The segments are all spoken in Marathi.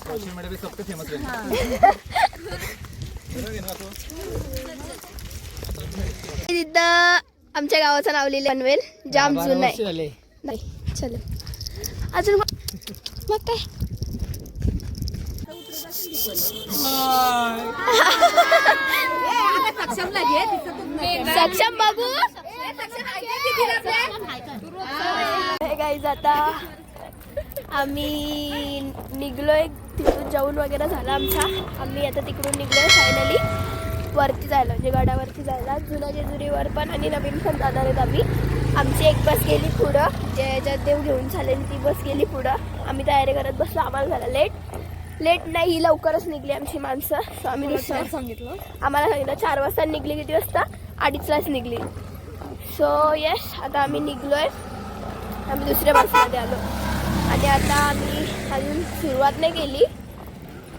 सोशल मीडिया पे सबसे फेमस है तिथं आमच्या गावाचं नाव लिहिलं पनवेल जाम जुनं आहे. नाही चल. अजून मग काय? सक्षम बघू गाईज आता आम्ही निघलोय तिथून जाऊन वगैरे झाला आमचा. आम्ही आता तिकडून निघलोय फायनली वरती जायला म्हणजे गडावरती जायला. जुन्या जेजुरीवर पण आणि नवीन पण जाणार आहेत आम्ही. आमची एक बस गेली पुढं. जे ज्यात देव घेऊन झालेली ती बस गेली पुढं. आम्ही तयारी करत बसलो आम्हाला झाला लेट लेट नाही लवकरच निघली आमची माणसं. सो आम्ही दुसरं सांगितलं. आम्हाला सांगितलं चार वाजता निघली किती वाजता? अडीचलाच निघली. सो येस आता आम्ही निघलोय. आम्ही दुसऱ्या बसमध्ये आलो. आणि आता आम्ही अजून सुरुवात नाही केली.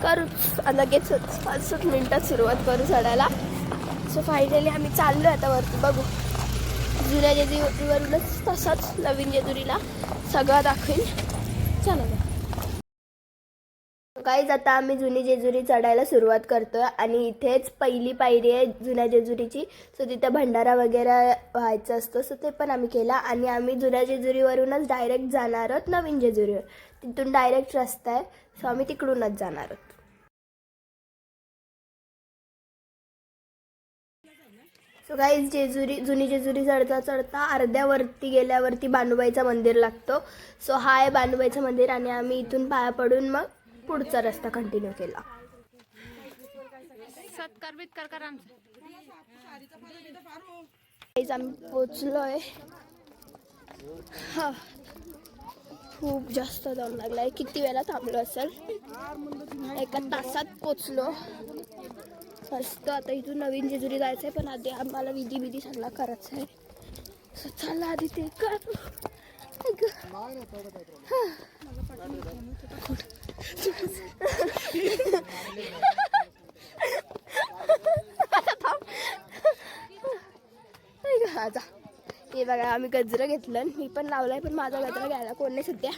करूच लगेच पाच सात मिनटात सुरुवात करू चढायला. सो फायनली आम्ही चाललो आता वरती बघू. जुन्या जेजुरीवरूनच तसंच नवीन जेजुरीला सगळं दाखवेन. चला मग काहीच आता आम्ही जुनी जेजुरी चढायला सुरुवात आहे आणि इथेच पहिली पायरी आहे जुन्या जेजुरीची. सो तिथे भंडारा वगैरे व्हायचं असतं. सो ते पण आम्ही केला आणि आम्ही जुन्या जेजुरीवरूनच डायरेक्ट जाणार आहोत नवीन जेजुरीवर. तिथून डायरेक्ट रस्ता आहे. सो आम्ही तिकडूनच जाणार आहोत. सो काहीच जेजुरी जुनी जेजुरी चढता चढता अर्ध्यावरती गेल्यावरती बानुबाईचं मंदिर लागतो. सो हा आहे बानुबाईचं मंदिर आणि आम्ही इथून पाया पडून मग पुढचा रस्ता कंटिन्यू केला. सत्कार बित्कार करा आमचा. Guys, आम्ही पोचलोय. हा. खूप जास्त दम लागलाय. किती वेळा थांबलो असेल? एका तासात पोचलो. मस्त. आता इथून नवीन जेजुरी जायचंय पण आधी आम्हाला विधी विधी सगळा करायचा आहे So, चला आधी ते कर. अगं. हा. हे बघा आम्ही गजरं घेतलं मी पण लावलाय पण माझा गजरा घ्यायला कोण नाही सध्या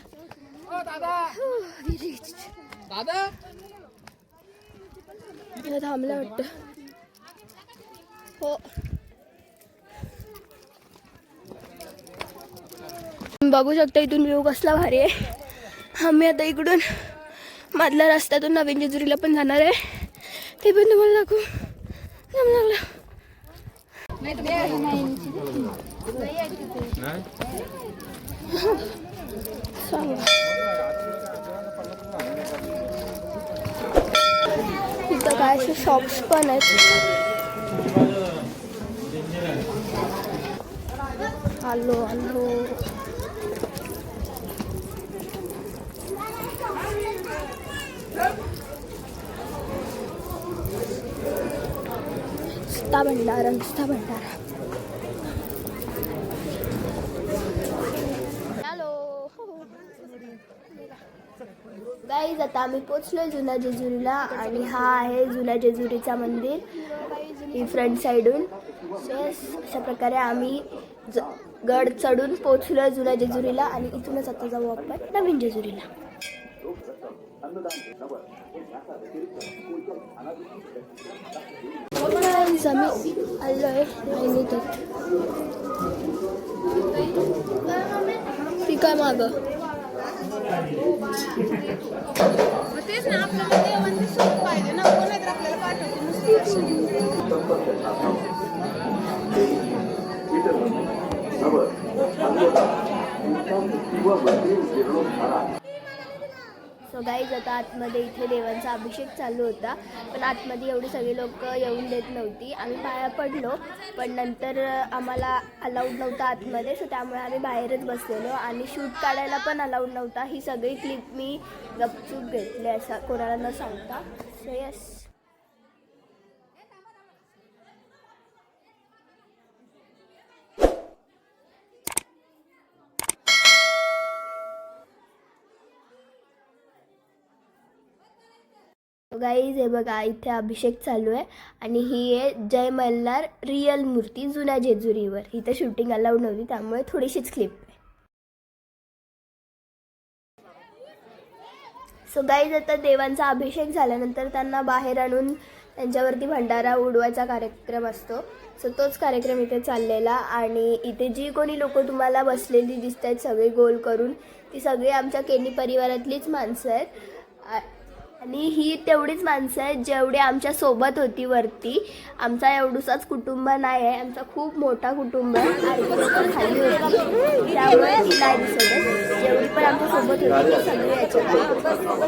थांबलं वाटतं हो बघू शकता इथून व्ह्यू कसला भारी आहे आम्ही आता इकडून मधल्या रस्त्यातून नवीन जेजुरीला पण जाणार आहे. ते पण तुम्हाला दाखवू. जम लागलं. सांगा इथं काय असे शॉप्स पण आहेत. आलो आलो. नुसता भंडारा नुसता भंडारा. हॅलो. गाईज आता आम्ही पोचलो जुन्या जेजुरीला आणि हा आहे जुन्या जेजुरीचा मंदिर. ही फ्रंट साईडून अशा प्रकारे आम्ही ज गड चढून पोचलो जुन्या जेजुरीला आणि इथूनच आता जाऊ आपण नवीन जेजुरीला. Guys, आम्ही आलोय लाईनीतच ती काय तेच ना आपल्याला पाहिजे ना कोण तर आपल्याला पाठवते नुसती सो गाईज आता आतमध्ये इथे देवांचा अभिषेक चालू होता. पण आतमध्ये एवढी सगळी लोक येऊन देत नव्हती. आम्ही पाया पडलो पण नंतर आम्हाला अलाउड नव्हता आतमध्ये. सो त्यामुळे आम्ही बाहेरच बसलेलो. आणि शूट काढायला पण अलाउड नव्हता. ही सगळी क्लिप मी गपचूप घेतली असं कोणाला न सांगता. सो यस गाईज हे बघा इथे अभिषेक चालू आहे. आणि ही आहे जय मल्हार रिअल मूर्ती जुन्या जेजुरीवर. इथे शूटिंग अलाउड नव्हती त्यामुळे थोडीशीच क्लिप आहे. सो गाईज आता देवांचा अभिषेक झाल्यानंतर त्यांना बाहेर आणून त्यांच्यावरती भंडारा उडवायचा कार्यक्रम असतो. सो तोच कार्यक्रम इथे चाललेला आणि इथे जी कोणी लोक तुम्हाला बसलेली दिसत आहेत सगळे गोल करून ती सगळी आमच्या केनी परिवारातलीच माणसं आहेत. आणि ही तेवढीच माणसं आहेत जेवढी आमच्यासोबत होती वरती. आमचा एवढूसाच कुटुंब नाही आहे. आमचा खूप मोठा कुटुंब आहे. खाली होती. त्यामुळे नाही दिसत जेवढी पण आमच्यासोबत होती ती सगळी याच्यात.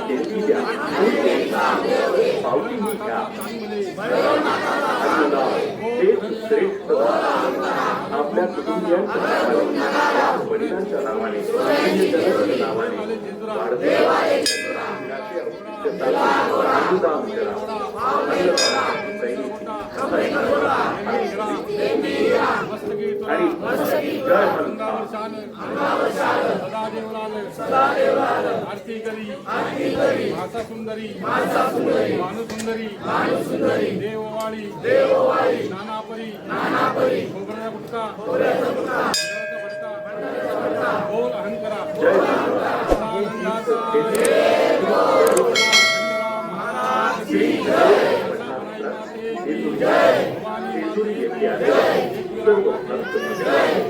आहे. आपल्या कुटुंबियांच्या वडिलांच्या नावाने नावाने अनुदान करा आणि जय हनुमान भाषा सुंदरी मानुसुंदरी देववाळी नानापरी खोबऱ्याचा गुटका बोल अहंकरा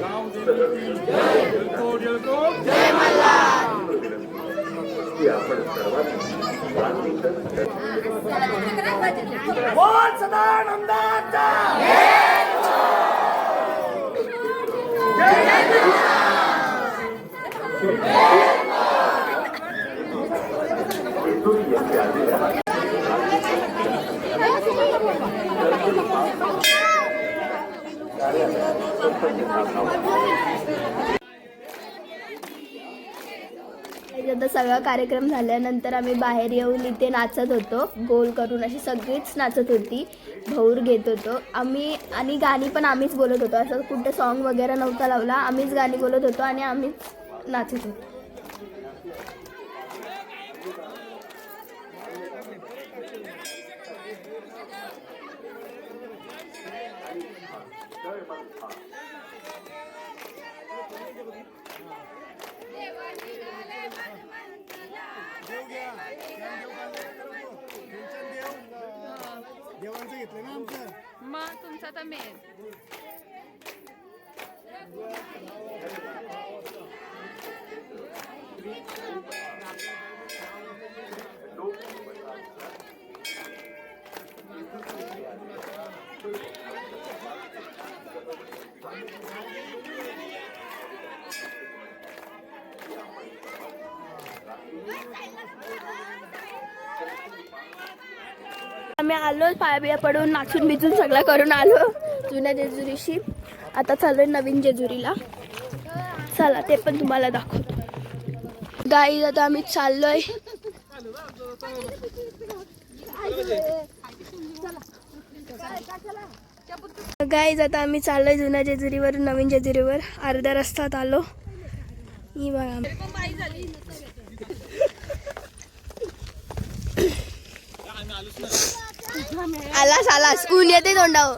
गाव देवी 원서다 남다다 네. आता सगळा कार्यक्रम झाल्यानंतर आम्ही बाहेर येऊन इथे नाचत होतो. गोल करून अशी सगळीच नाचत होती. भौर घेत होतो. आम्ही आणि गाणी पण आम्हीच बोलत होतो. असं कुठं सॉन्ग वगैरे नव्हता लावला. आम्हीच गाणी बोलत होतो आणि आम्हीच नाचत होतो. मग आम्ही आलो पायाबिया पडून नाचून बिचून सगळं करून आलो. जुन्या जेजुरीशी. आता चालू आहे नवीन जेजुरीला. चला ते पण तुम्हाला दाखवतो. गाई आता आम्ही चाललोय. गाईज आता आम्ही चाललोय जुन्या जेजुरीवरून नवीन जेजुरीवर. अर्ध्या रस्त्यात आलो. ही बघा. आलास आलास. ऊन येते तोंडावर.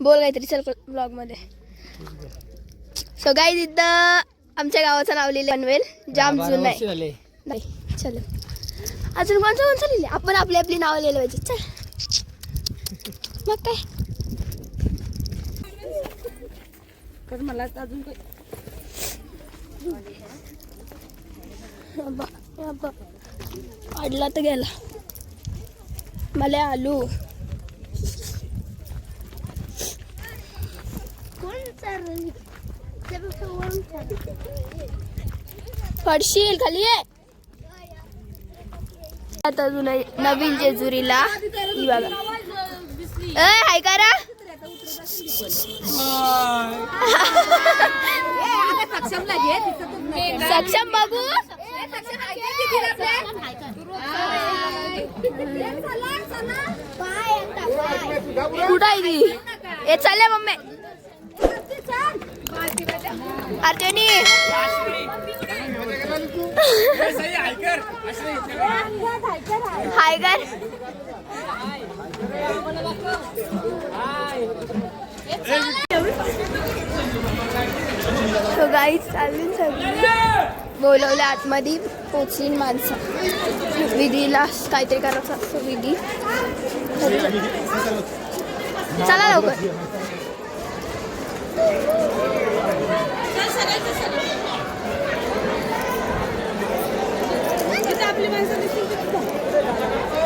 बोल काहीतरी चल ब्लॉगमध्ये सो गाईज इथं आमच्या गावाचं नाव लिहिलं पनवेल जाम जुनं आहे. नाही चल. अजून कोणचं कोणचं लिहिले आपण आपली आपली नावं लिहिलं पाहिजे. चल. मग काय तर मला अजून. अडला तर गेला. मला आलू. पडशील खाली आहे आता अजून नवीन जेजुरीला. बघा. हाय करा. सक्षम बाबू. कुठं आहे ती? ए चालले मम्मी. अर्जनी हाय कर. तो गाई चालली सगळी. बोलवलं आतमध्ये पोचलीन माणसं. विधीला काहीतरी करायचं असतं विधी. चला लवकर. आपली माणसं दिसतील तिथं.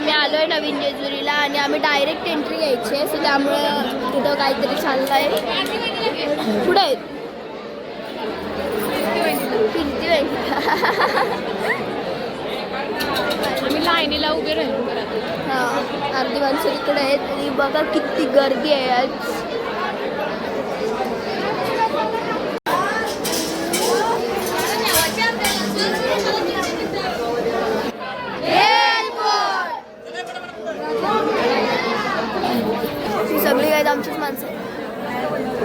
मी आलोय नवीन जेजुरीला आणि आम्ही डायरेक्ट एंट्री घ्यायची आहे सो त्यामुळं तिथं काहीतरी चाललंय. पुढे. आहेत आम्ही लाईनीला उभे राहिलो हा अर्धी माणसं इकडे आहेत आणि बघा किती गर्दी आहे आज ही सगळी आहेत आमचीच माणसं आहेत.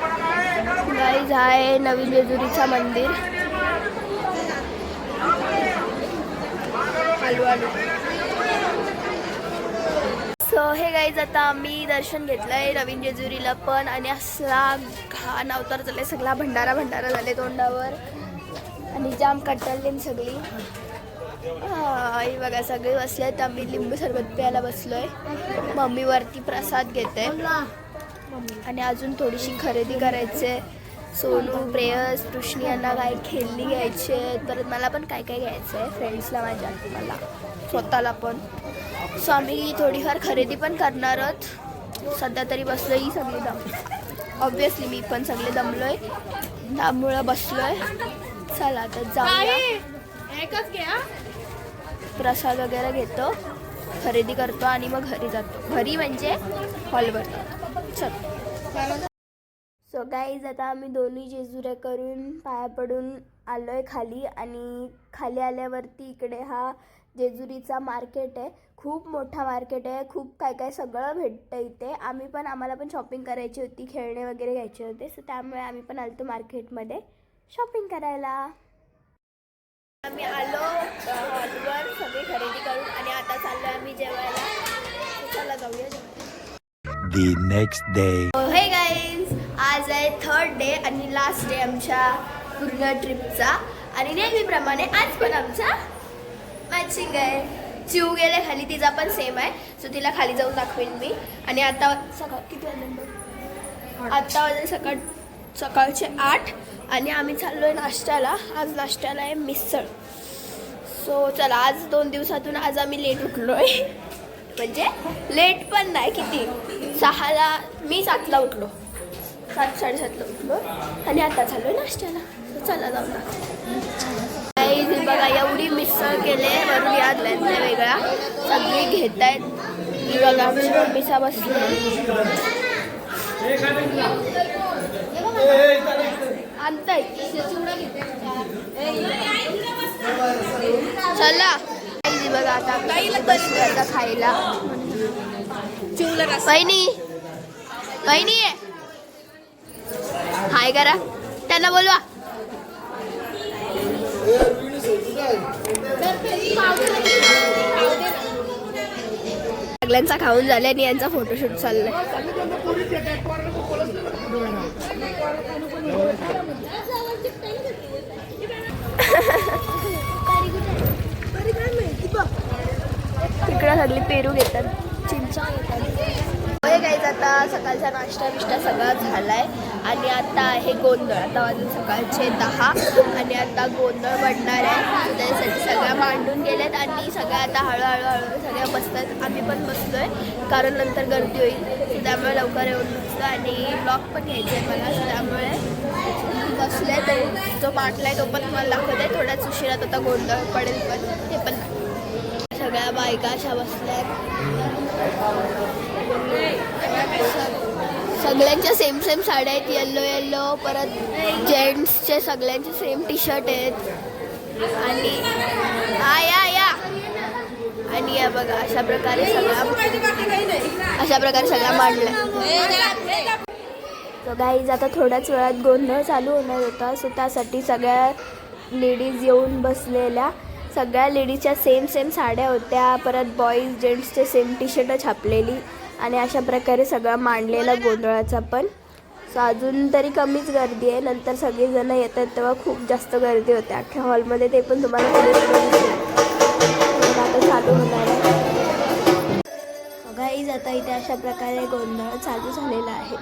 गाईज आहे नवीन जेजुरीचा मंदिर. सो हे गाईज आता आम्ही दर्शन घेतलंय नवीन जेजुरीला पण आणि असला घाण अवतार झालाय. सगळा भंडारा भंडारा झाले तोंडावर. आणि जाम कटाळले सगळी. आई बघा सगळे बसले आहेत आम्ही लिंबू सरबत प्यायला बसलोय. मम्मी वरती प्रसाद घेते. आणि अजून थोडीशी खरेदी करायचे सोनू प्रेयस कृष्णी यांना काय खेळणी घ्यायची आहेत? परत मला पण काय काय घ्यायचं आहे? फ्रेंड्सला माझ्या मला. स्वतःला पण. सो आम्ही थोडीफार खरेदी पण करणार आहोत. सध्या तरी बसलो ही सगळी दम. ऑब्विसली मी पण सगळे दमलोय. त्यामुळं बसलोय. चला तर जाऊया. प्रसाद वगैरे घेतो. खरेदी करतो आणि मग घरी जातो. घरी म्हणजे हॉलवर जातो चल. सो गाईज आता आम्ही दोन्ही जेजुऱ्या करून पाया पडून आलो आहे खाली आणि खाली आल्यावरती इकडे हा जेजुरीचा मार्केट आहे. खूप मोठा मार्केट आहे. खूप काय काय सगळं भेटतं इथे. आम्ही पण आम्हाला पण शॉपिंग करायची होती. खेळणे वगैरे घ्यायचे होते. सो त्यामुळे आम्ही पण आलो मार्केटमध्ये शॉपिंग करायला. आम्ही आलो हॉलवर सगळी खरेदी करून आणि आता चाललो आम्ही जेवायला. चला जाऊया जेवायला. The next day. Hey guys आज आहे थर्ड डे आणि लास्ट डे आमच्या पूर्ण ट्रिपचा आणि नेहमीप्रमाणे आज पण आमचा मॅचिंग आहे. चिऊ गेले खाली तिचा पण सेम आहे. सो तिला खाली जाऊन दाखवेन मी. आणि आता सकाळ किती वाजले? आत्ता वाजले सकाळ सकाळचे आठ. आणि आम्ही चाललो आहे नाश्त्याला. आज नाश्त्याला आहे मिसळ. सो चला आज दोन दिवसातून आज आम्ही लेट उठलो आहे म्हणजे लेट पण नाही किती? सहाला मी सातला उठलो. सात साडेसातला उठलो. आणि आता चाललो नाश्त्याला. चला जाऊ ना. बघा एवढी मिसळ केले वरून याद नाही वेगळा. सगळी घेत आहेत बघा आमची मम्मीचा बसली. आणताय. चला. काही बघा आता आम्ही बसली आता खायला. वहिनी आहे हाय करा. त्यांना बोलवा. सगळ्यांचा खाऊन झाले आणि यांचा फोटोशूट चाललाय. तिकडं सगळी पेरू घेतात. चिंचा घेतात. होय गाईज आता सकाळचा नाश्ता बिष्टा सगळा झालाय. आणि आता आहे गोंधळ. आता वाजून सकाळचे दहा आणि आता गोंधळ पडणार आहे. त्यासाठी सगळ्या मांडून गेल्यात आणि सगळ्या आता हळूहळू हळूहळू सगळ्या बसतात. आम्ही पण बसतोय कारण नंतर गर्दी होईल. त्यामुळे लवकर येऊन बसतो आणि ब्लॉग पण घ्यायचा आहे मला. त्यामुळे बसले तर जो बाटला आहे तो पण मला दाखवत. आहे थोड्याच उशिरात आता गोंधळ पडेल पण ते पण सगळ्या बायका अशा बसल्या आहेत सगळ्यांच्या सेम सेम साड्या आहेत येल्लो येल्लो परत जेंट्सचे सगळ्यांचे सेम टी शर्ट आहेत. आणि या या. आणि या बघा अशा प्रकारे सगळा अशा प्रकारे सगळा मांडला तर गाईज आता थोड्याच वेळात गोंधळ चालू होणार होता. सो त्यासाठी सगळ्या लेडीज येऊन बसलेल्या. सगळ्या लेडीजच्या सेम सेम साड्या होत्या. परत बॉईज जेंट्सचे सेम टी शर्ट छापलेली. आणि अशा प्रकारे सगळा मांडलेला गोंधळाचा पण. सो अजून तरी कमीच गर्दी आहे. नंतर सगळेजण येतात तेव्हा खूप जास्त गर्दी होते. अख्ख्या हॉलमध्ये ते पण तुम्हाला आता चालू होणार आहे. गाईज आता इथे अशा प्रकारे गोंधळ चालू झालेला आहे.